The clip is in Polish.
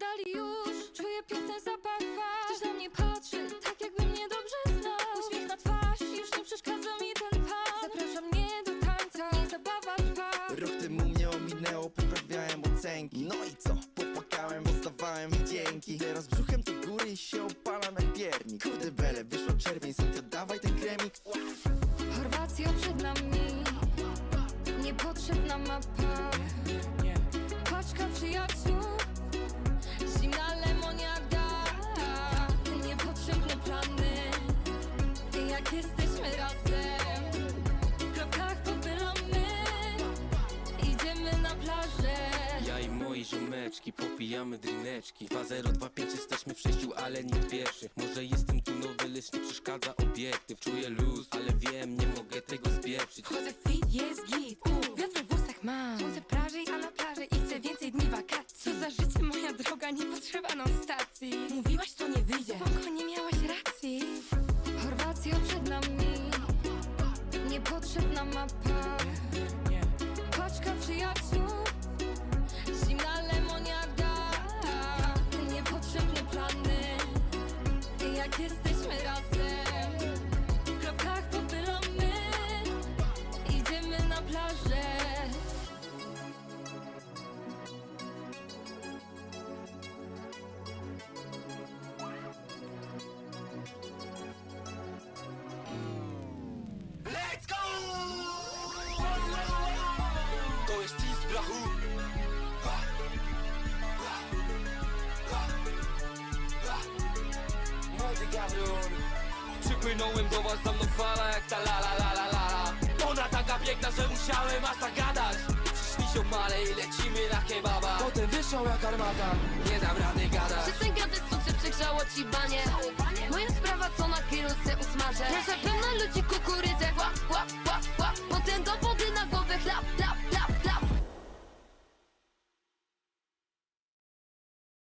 oddali już. Czuję piękny zapach was Ktoś na mnie patrzy, tak jakby mnie dobrze znał. Uśmiech na twarz, już nie przeszkadza mi ten pan. Zaprasza mnie do tańca, nie zabawa trwa. Rok temu mnie ominęło, poprawiałem ocenki. No i co? Popłakałem, mi dzięki. Teraz brzuchem do góry i się opalam jak piernik. Kurde bele, wyszło czerwień, Sofia dawaj ten kremik. Chorwacja przed nami Niepotrzebna mapa jesteśmy razem. W kropkach popylamy. Idziemy na plażę. Ja i moi ziomeczki popijamy drineczki. 2-0-2-5 jesteśmy w sześciu, ale nikt pierwszy. Może jestem tu nowy, lecz nie przeszkadza obiektyw. Czuję luz, ale wiem, nie mogę tego spieprzyć. Chodzę fit, jest git. Wiatr w włosach mam. Słońce praży, a na plaży i chcę więcej dni wakacji. Co za życie, moja droga, nie potrzeba nam stacji. Mówiłaś, to nie wyjdzie. Spoko, nie miałaś Niepotrzebna mapa. Paczka przyjaciół. Zimna lemoniada. Niepotrzebne plany. Jak jesteśmy Młody Gabriel Przypłynąłem do was za mną fala jak ta la la la la la Ona taka piękna, że musiałem aż tak gadać. Przyszli ziomale i lecimy na kebaba. Potem wyszło jak armata. Nie dam rady gadać. Przestań gadać, co cię przegrzało ci banie? Moja sprawa, co na kierunce usmażę? Proszę pełna ludzi kukury